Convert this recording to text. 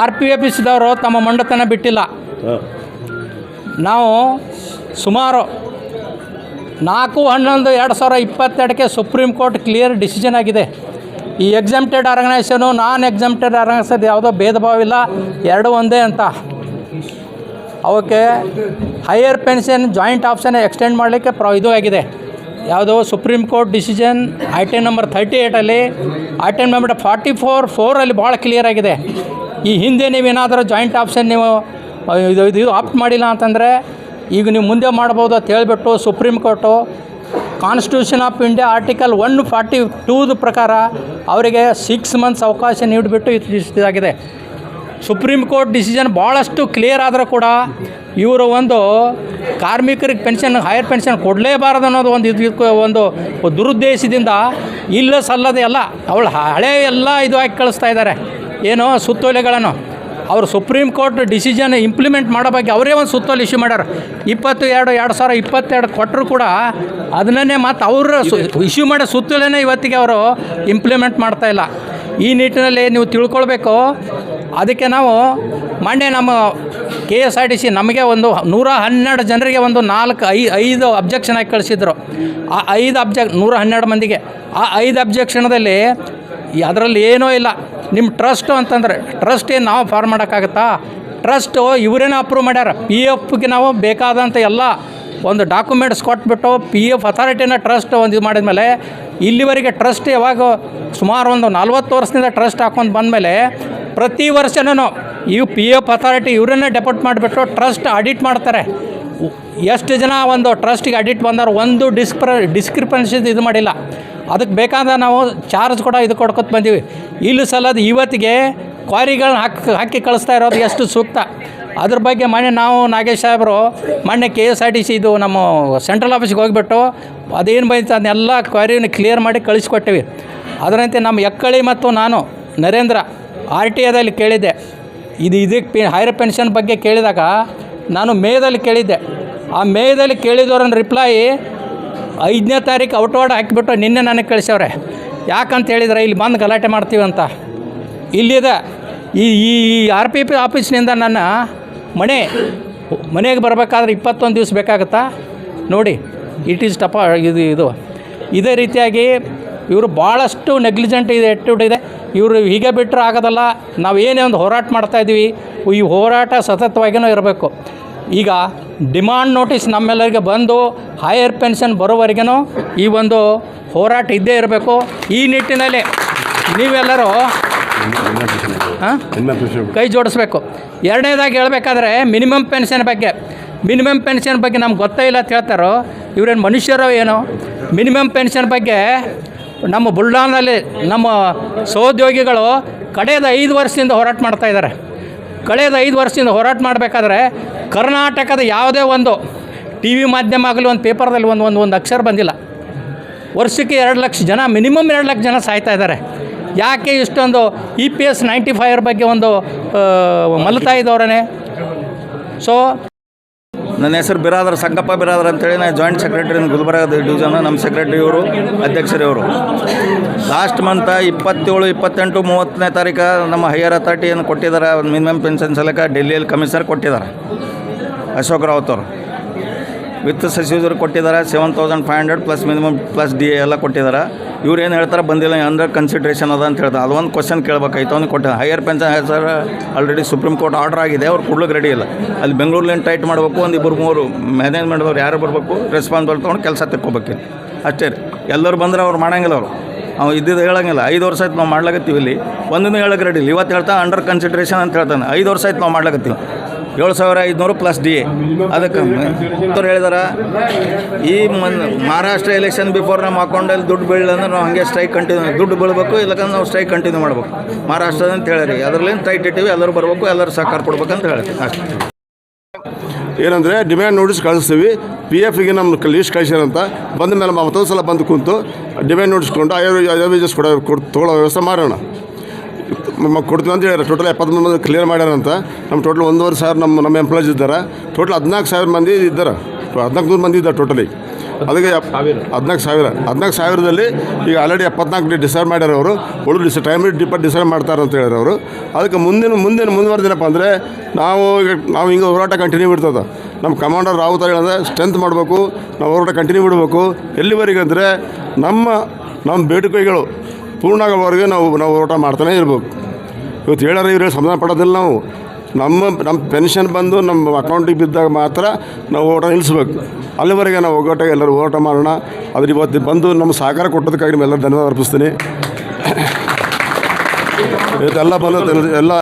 R P F ಇಸಿದವರು ತಮ್ಮ ಮಂಡತನ ಬಿಟ್ಟಿಲ್ಲ. ನಾವು ಸುಮಾರು ನಾಲ್ಕು ಹನ್ನೊಂದು ಎರಡು ಸಾವಿರ ಇಪ್ಪತ್ತೆರಡಕ್ಕೆ ಸುಪ್ರೀಂ ಕೋರ್ಟ್ ಕ್ಲಿಯರ್ ಡಿಸಿಷನ್ ಆಗಿದೆ. ಈ exempted organisation non exempted organisation ಯಾವುದೋ ಭೇದ ಭಾವ ಇಲ್ಲ ಎರಡು ಒಂದೇ ಅಂತ. ಅವಕ್ಕೆ higher pension joint option extend ಮಾಡಲಿಕ್ಕೆ ಪ್ರ ಇದು ಆಗಿದೆ. ಯಾವುದೋ Supreme Court decision item number thirty ಏಯ್ಟಲ್ಲಿ item number forty four ಫೋರಲ್ಲಿ ಭಾಳ ಕ್ಲಿಯರ್ ಆಗಿದೆ. ಈ ಹಿಂದೆ ನೀವೇನಾದರೂ ಜಾಯಿಂಟ್ ಆಪ್ಷನ್ ನೀವು ಇದು ಇದು ಆಪ್ಟ್ ಮಾಡಿಲ್ಲ ಅಂತಂದರೆ ಈಗ ನೀವು ಮುಂದೆ ಮಾಡ್ಬೋದು ಅಂತ ಹೇಳಿಬಿಟ್ಟು Supreme Court constitution of India article one forty ಟೂದ ಪ್ರಕಾರ ಅವರಿಗೆ ಸಿಕ್ಸ್ ಮಂತ್ಸ್ ಅವಕಾಶ ನೀಡಿಬಿಟ್ಟು ಇದು ಇದಾಗಿದೆ. ಸುಪ್ರೀಂ ಕೋರ್ಟ್ ಡಿಸಿಷನ್ ಭಾಳಷ್ಟು ಕ್ಲಿಯರ್ ಆದರೂ ಕೂಡ ಇವರು ಒಂದು ಕಾರ್ಮಿಕರಿಗೆ ಪೆನ್ಷನ್ ಹೈಯರ್ ಪೆನ್ಷನ್ ಕೊಡಲೇಬಾರದು ಅನ್ನೋದು ಒಂದು ಇದು ಒಂದು ದುರುದ್ದೇಶದಿಂದ ಇಲ್ಲ ಸಲ್ಲದೆ ಎಲ್ಲ ಅವಳು ಹಳೆ ಎಲ್ಲ ಇದು ಹಾಕಿ ಕಳಿಸ್ತಾ ಇದ್ದಾರೆ. ಏನು ಸುತ್ತೋಲೆಗಳನ್ನು. ಅವರು ಸುಪ್ರೀಂ ಕೋರ್ಟ್ ಡಿಸಿಷನ್ ಇಂಪ್ಲಿಮೆಂಟ್ ಮಾಡೋ ಬಗ್ಗೆ ಅವರೇ ಒಂದು ಸುತ್ತೋಲೆ ಇಶ್ಯೂ ಮಾಡ್ಯಾರ. ಇಪ್ಪತ್ತು ಎರಡು ಎರಡು ಸಾವಿರ ಇಪ್ಪತ್ತೆರಡು ಕೊಟ್ಟರು ಕೂಡ ಅದನ್ನೇ ಮತ್ತು ಅವರು ಇಶ್ಯೂ ಮಾಡೋ ಸುತ್ತೋಲೆನೇ ಇವತ್ತಿಗೆ ಅವರು ಇಂಪ್ಲಿಮೆಂಟ್ ಮಾಡ್ತಾ ಇಲ್ಲ. ಈ ನಿಟ್ಟಿನಲ್ಲಿ ನೀವು ತಿಳ್ಕೊಳ್ಬೇಕು. ಅದಕ್ಕೆ ನಾವು ಮೊನ್ನೆ ನಮ್ಮ K S R T C ನಮಗೆ ಒಂದು ನೂರ ಹನ್ನೆರಡು ಜನರಿಗೆ ಒಂದು ನಾಲ್ಕು ಐ, ಐದು ಅಬ್ಜೆಕ್ಷನ್ ಆಗಿ ಕಳಿಸಿದ್ರು. ಆ ಐದು ಅಬ್ಜೆಕ್, ನೂರ ಹನ್ನೆರಡು ಮಂದಿಗೆ. ಆ ಐದು ಅಬ್ಜೆಕ್ಷನ್ದಲ್ಲಿ ಅದರಲ್ಲಿ ಏನೂ ಇಲ್ಲ. ನಿಮ್ಮ ಟ್ರಸ್ಟು ಅಂತಂದರೆ ಟ್ರಸ್ಟ್ ಏನು ನಾವು ಫಾರ್ಮ್ ಮಾಡೋಕ್ಕಾಗತ್ತಾ? ಟ್ರಸ್ಟು ಇವರೇನೋ ಅಪ್ರೂವ್ ಮಾಡ್ಯಾರ? ಪಿ ಎಫ್ಗೆ ನಾವು ಬೇಕಾದಂಥ ಎಲ್ಲ ಒಂದು ಡಾಕ್ಯುಮೆಂಟ್ಸ್ ಕೊಟ್ಬಿಟ್ಟು ಪಿ ಎಫ್ ಅಥಾರಿಟಿನ ಟ್ರಸ್ಟ್ ಒಂದು ಇದು ಮಾಡಿದ್ಮೇಲೆ, ಇಲ್ಲಿವರೆಗೆ ಟ್ರಸ್ಟ್ ಯಾವಾಗ ಸುಮಾರು ಒಂದು ನಲ್ವತ್ತು ವರ್ಷದಿಂದ ಟ್ರಸ್ಟ್ ಹಾಕೊಂಡು ಬಂದಮೇಲೆ, ಪ್ರತಿ ವರ್ಷನೂ ಇವು ಪಿ ಎಫ್ ಅಥಾರಿಟಿ ಇವರನ್ನೇ ಡೆಪೋಟ್ ಮಾಡಿಬಿಟ್ಟು ಟ್ರಸ್ಟ್ ಆಡಿಟ್ ಮಾಡ್ತಾರೆ. ಎಷ್ಟು ಜನ ಒಂದು ಟ್ರಸ್ಟಿಗೆ ಅಡಿಟ್ ಬಂದಾರ ಒಂದು ಡಿಸ್ಕ್ರ ಡಿಸ್ಕ್ರಿಪೆನ್ಸಿ ಇದು ಮಾಡಿಲ್ಲ. ಅದಕ್ಕೆ ಬೇಕಾದ ನಾವು ಚಾರ್ಜ್ ಕೂಡ ಇದು ಕೊಡ್ಕೊತ ಬಂದೀವಿ. ಇಲ್ಲಿ ಸಲದ ಇವತ್ತಿಗೆ ಕ್ವಾರಿಗಳನ್ನ ಹಾಕಿ ಹಾಕಿ ಕಳಿಸ್ತಾ ಇರೋದು ಎಷ್ಟು ಸೂಕ್ತ. ಅದ್ರ ಬಗ್ಗೆ ಮೊನ್ನೆ ನಾವು ನಾಗೇಶ್ ಸಾಹೇಬರು ಮೊನ್ನೆ K S R T C ಇದು ನಮ್ಮ ಸೆಂಟ್ರಲ್ ಆಫೀಸ್ಗೆ ಹೋಗಿಬಿಟ್ಟು ಅದೇನು ಬಂದಿತ್ತು ಅದನ್ನೆಲ್ಲ ಕ್ವಾರಿನ ಕ್ಲಿಯರ್ ಮಾಡಿ ಕಳಿಸ್ಕೊಟ್ಟಿವಿ. ಅದರಂತೆ ನಮ್ಮ ಎಕ್ಕಳಿ ಮತ್ತು ನಾನು, ನರೇಂದ್ರ ಆರ್ ಟಿ ಎದಲ್ಲಿ ಕೇಳಿದ್ದೆ. ಇದು ಇದಕ್ಕೆ ಪಿ ಹೈರ್ ಪೆನ್ಷನ್ ಬಗ್ಗೆ ಕೇಳಿದಾಗ ನಾನು ಮೇದಲ್ಲಿ ಕೇಳಿದ್ದೆ. ಆ ಮೇದಲ್ಲಿ ಕೇಳಿದವ್ರನ್ನ ರಿಪ್ಲೈ ಐದನೇ ತಾರೀಕು ಔಟ್ವಾರ್ಡ್ ಹಾಕಿಬಿಟ್ಟು ನಿನ್ನೆ ನನಗೆ ಕಳಿಸವ್ರೆ. ಯಾಕಂತ ಹೇಳಿದ್ರೆ ಇಲ್ಲಿ ಬಂದು ಗಲಾಟೆ ಮಾಡ್ತೀವಿ ಅಂತ. ಇಲ್ಲಿದೆ. ಈ ಈ ಆರ್ ಪಿ ಪಿ ಆಫೀಸ್ನಿಂದ ನನ್ನ ಮನೆ, ಮನೆಗೆ ಬರಬೇಕಾದ್ರೆ ಇಪ್ಪತ್ತೊಂದು ದಿವಸ ಬೇಕಾಗುತ್ತಾ? ನೋಡಿ ಇಟ್ ಈಸ್ ಟಪ ಇದು ಇದು. ಇದೇ ರೀತಿಯಾಗಿ ಇವರು ಭಾಳಷ್ಟು ನೆಗ್ಲಿಜೆಂಟ್ ಇದೆ ಎಟ್ಟುಡ್ ಇದೆ. ಇವರು ಹೀಗೆ ಬಿಟ್ಟರೆ ಆಗೋದಲ್ಲ. ನಾವು ಏನೇ ಒಂದು ಹೋರಾಟ ಮಾಡ್ತಾಯಿದ್ದೀವಿ ಈ ಹೋರಾಟ ಸತತವಾಗಿಯೂ ಇರಬೇಕು. ಈಗ ಡಿಮಾಂಡ್ ನೋಟಿಸ್ ನಮ್ಮೆಲ್ಲರಿಗೆ ಬಂದು ಹೈಯರ್ ಪೆನ್ಷನ್ ಬರೋವರೆಗೂ ಈ ಒಂದು ಹೋರಾಟ ಇದ್ದೇ ಇರಬೇಕು. ಈ ನಿಟ್ಟಿನಲ್ಲಿ ನೀವೆಲ್ಲರೂ ಕೈ ಜೋಡಿಸ್ಬೇಕು. ಎರಡನೇದಾಗಿ ಹೇಳಬೇಕಾದ್ರೆ ಮಿನಿಮಮ್ ಪೆನ್ಷನ್ ಬಗ್ಗೆ. ಮಿನಿಮಮ್ ಪೆನ್ಷನ್ ಬಗ್ಗೆ ನಮ್ಗೆ ಗೊತ್ತೇ ಇಲ್ಲ ಅಂತ ಹೇಳ್ತಾರೋ, ಇವ್ರೇನು ಮನುಷ್ಯರೋ ಏನೋ. ಮಿನಿಮಮ್ ಪೆನ್ಷನ್ ಬಗ್ಗೆ ನಮ್ಮ ಬುಲ್ಡಾನಲ್ಲಿ ನಮ್ಮ ಸಹೋದ್ಯೋಗಿಗಳು ಕಡೆಯದ ಐದು ವರ್ಷದಿಂದ ಹೋರಾಟ ಮಾಡ್ತಾ ಇದ್ದಾರೆ. ಕಳೆದ ಐದು ವರ್ಷದಿಂದ ಹೋರಾಟ ಮಾಡಬೇಕಾದ್ರೆ ಕರ್ನಾಟಕದ ಯಾವುದೇ ಒಂದು ಟಿ ವಿ ಮಾಧ್ಯಮ ಆಗಲಿ, ಒಂದು ಪೇಪರ್ದಲ್ಲಿ ಒಂದು ಒಂದು ಒಂದು ಅಕ್ಷರ ಬಂದಿಲ್ಲ. ವರ್ಷಕ್ಕೆ ಎರಡು ಲಕ್ಷ ಜನ, ಮಿನಿಮಮ್ ಎರಡು ಲಕ್ಷ ಜನ ಸಾಯ್ತಾ ಇದ್ದಾರೆ. ಯಾಕೆ ಇಷ್ಟೊಂದು ಇ ಪಿ ಎಸ್ ನೈಂಟಿ ಫೈವ್ರ ಬಗ್ಗೆ ಒಂದು ಮಲ್ತಾ ಇದ್ದವ್ರೇ ಸೊ ನನ್ನ ಹೆಸರು ಬಿರಾದರ್, ಸಂಗಪ್ಪ ಬಿರಾದರ್ ಅಂತೇಳಿ ನಾನು ಜಾಯಿಂಟ್ ಸೆಕ್ರೆಟರಿ ಗುಲ್ಬರ್ಗದ ಡಿವಿಷನ್ ನಮ್ಮ ಸೆಕ್ರೆಟರಿ ಇವರು ಅಧ್ಯಕ್ಷರಿವರು ಲಾಸ್ಟ್ ಮಂತ ಇಪ್ಪತ್ತೇಳು, ಇಪ್ಪತ್ತೆಂಟು, ಮೂವತ್ತನೇ ತಾರೀಕು ನಮ್ಮ ಹೈಯರ್ ಅಥಾರಿಟಿಯನ್ನು ಕೊಟ್ಟಿದ್ದಾರೆ ಮಿನಿಮಮ್ ಪೆನ್ಷನ್ ಸಲಕ ಡೆಲ್ಲಿಯಲ್ಲಿ ಕಮಿಷನರ್ ಕೊಟ್ಟಿದ್ದಾರೆ, ಅಶೋಕ್ ರಾವತ್ ಅವರು. ವಿತ್ ಸಚಿವರು ಕೊಟ್ಟಿದ್ದಾರೆ seven thousand five hundred plus minimum plus D ಎಲ್ಲ ಕೊಟ್ಟಿದ್ದಾರೆ. ಇವ್ರು ಏನು ಹೇಳ್ತಾರೆ ಬಂದಿಲ್ಲ ಅಂಡರ್ ಕನ್ಸಿಡ್ರೇಷನ್ ಅದ ಅಂತ ಹೇಳ್ತಾರೆ. ಅದೊಂದು ಕ್ವಶನ್ ಕೇಳಬೇಕಾಯ್ತು ಅವ್ನಿಗೆ ಕೊಟ್ಟ. Higher pension sir already Supreme Court order ಆಗಿದೆ, ಅವ್ರು ಕೊಡ್ಲಿಕ್ಕೆ ರೆಡಿ ಇಲ್ಲ. ಅಲ್ಲಿ ಬೆಂಗಳೂರಲ್ಲಿ ಟೈಟ್ ಮಾಡಬೇಕು, ಒಂದು ಇಬ್ಬರು ಮೂರು ಮ್ಯಾನೇಜ್ಮೆಂಟ್ದವ್ರು ಯಾರು ಬರಬೇಕು ರೆಸ್ಪಾನ್ಸಿಬಲ್ ತೊಗೊಂಡು ಕೆಲಸ ತೆಕ್ಕೋಬೇಕು ಅಷ್ಟೇ ರೀ. ಎಲ್ಲರೂ ಬಂದ್ರೆ ಅವ್ರು ಮಾಡಂಗಿಲ್ಲ ಅವರು. ಅವ್ನು ಇದ್ದಿದ್ದು ಹೇಳಂಗಿಲ್ಲ. ಐದು ವರ್ಷ ಆಯ್ತು ನಾವು ಮಾಡ್ಲಾಗತ್ತೀವಿ ಇಲ್ಲಿ. ಒಂದನ್ನು ಹೇಳಕ್ಕೆ ರೆಡಿ ಇಲ್ಲ. ಇವತ್ತು ಹೇಳ್ತಾ ಅಂಡರ್ ಕನ್ಸಿಡ್ರೇಷನ್ ಅಂತ ಹೇಳ್ತಾನೆ. ಐದು ವರ್ಷ ಆಯ್ತು ನಾವು ಮಾಡ್ಲಾಕತ್ತೀವಿ. ಏಳು ಸಾವಿರ ಐದುನೂರು ಪ್ಲಸ್ ಡಿ ಅದಕ್ಕೆ ಅವ್ರು ಹೇಳಿದಾರೆ, ಈ ಮನ್, ಮಹಾರಾಷ್ಟ್ರ ಎಲೆಕ್ಷನ್ ಬಿಫೋರ್ ನಮ್ಮ ಅಕೌಂಟಲ್ಲಿ ದುಡ್ಡು ಬೀಳಿಲ್ಲ ಅಂದ್ರೆ ನಾವು ಹಾಗೆ ಸ್ಟ್ರೈಕ್ ಕಂಟಿನ್ಯೂ ದುಡ್ಡು ಬೀಳಬೇಕು, ಇಲ್ಲಕಂದ್ರೆ ನಾವು ಸ್ಟ್ರೈಕ್ ಕಂಟಿನ್ಯೂ ಮಾಡ್ಬೇಕು. ಮಹಾರಾಷ್ಟ್ರದ ಅಂತ ಹೇಳಿರಿ. ಅದರಲ್ಲಿ ಟೈಟ್ ಇಟ್ಟಿವಿ, ಎಲ್ಲರೂ ಬರಬೇಕು, ಎಲ್ಲರೂ ಸಹಕಾರ ಕೊಡ್ಬೇಕಂತ ಹೇಳ್ತೀವಿ ಅಷ್ಟೇ. ಏನಂದರೆ ಡಿಮ್ಯಾಂಡ್ ನೋಟಿಸ್ ಕಳಿಸ್ತೀವಿ. ಪಿ ಎಫ್ಗೆ ನಮ್ಮ ಲೀಸ್ಟ್ ಕಳಿಸ್ಯಾರಂತ ಬಂದ ಮೇಲೆ ಮತ್ತೊಂದು ಸಲ ಬಂದು ಕುಂತು ಡಿಮ್ಯಾಂಡ್ ನೋಟಿಸ್ ಕೊಂಡು ಐವೇಜಸ್ ಕೊಡೋ ಕೊಡ ತೊಗೊಳ್ಳೋ ವ್ಯವಸ್ಥೆ ಮಾಡೋಣ. ಮ ಕೊಡ್ತೀವಿ ಅಂತ ಹೇಳಿದ್ರೆ. ಟೋಟಲ್ ಎಪ್ಪತ್ತ್ಮೂರು ಮಂದಿ ಕ್ಲಿಯರ್ ಮಾಡ್ಯಾರಂತ ನಮ್ಮ ಟೋಟಲ್ ಒಂದೂವರೆ ಸಾವಿರ ನಮ್ಮ ನಮ್ಮ ಎಂಪ್ಲಾಯ್ಸ್ ಇದ್ದಾರೆ. ಟೋಟಲ್ ಹದಿನಾಲ್ಕು ಸಾವಿರ ಮಂದಿ ಇದ್ದಾರೆ. ಹದಿನಾಲ್ಕು ನೂರು ಮಂದಿ ಇದ್ದಾರೆ ಟೋಟಲಿ ಅದಕ್ಕೆ ಹದಿನಾಲ್ಕು ಸಾವಿರ. ಹದಿನಾಲ್ಕು ಸಾವಿರದಲ್ಲಿ ಈಗ ಆಲ್ರೆಡಿ ಎಪ್ಪತ್ನಾಲ್ಕು ಡಿಸೈಡ್ ಮಾಡ್ಯಾರ ಅವರು. ಉಳಿದು ಡಿಸ್ ಟೈಮ್ ಡಿಪ್ಪ ಡಿಸೈಡ್ ಮಾಡ್ತಾರೆ ಅಂತ ಹೇಳಿದ್ರು ಅವರು. ಅದಕ್ಕೆ ಮುಂದಿನ ಮುಂದಿನ ಮುಂದುವರೆದಿನಪ್ಪ ಅಂದರೆ ನಾವು ಈಗ ನಾವು ಹಿಂಗೆ ಹೋರಾಟ ಕಂಟಿನ್ಯೂ ಬಿಡ್ತದೆ. ನಮ್ಮ ಕಮಾಂಡರ್ ರಾವುತ ಹೇಳಿದ್ರೆ ಸ್ಟ್ರೆಂತ್ ಮಾಡಬೇಕು. ನಾವು ಹೋರಾಟ ಕಂಟಿನ್ಯೂ ಬಿಡಬೇಕು. ಎಲ್ಲಿವರೆಗೆ ಅಂದರೆ ನಮ್ಮ ನಮ್ಮ ಬೇಡಿಕೆಗಳು ಪೂರ್ಣ ಆಗೋವರೆಗೆ ನಾವು ನಾವು ಹೋರಾಟ ಮಾಡ್ತಾನೆ ಇರ್ಬೇಕು. ಇವತ್ತು ಹೇಳೋರು ಇವ್ರು ಸಮಾಧಾನ ಪಡೋದಿಲ್ಲ ನಾವು. ನಮ್ಮ ನಮ್ಮ ಪೆನ್ಷನ್ ಬಂದು ನಮ್ಮ ಅಕೌಂಟಿಗೆ ಬಿದ್ದಾಗ ಮಾತ್ರ ನಾವು ಓಟ ನಿಲ್ಲಿಸ್ಬೇಕು. ಅಲ್ಲಿವರೆಗೆ ನಾವು ಒಗ್ಗಟ್ಟಾಗಿ ಎಲ್ಲರೂ ಹೋರಾಟ ಮಾಡೋಣ. ಅದ್ರ ಇವತ್ತು ಬಂದು ನಮ್ಮ ಸಹಕಾರ ಕೊಟ್ಟದಕ್ಕಾಗಿ ನಿಮ್ಮೆಲ್ಲರೂ ಧನ್ಯವಾದ ಅರ್ಪಿಸ್ತೀನಿ. ಇವತ್ತೆಲ್ಲ ಬಂದು ಎಲ್ಲ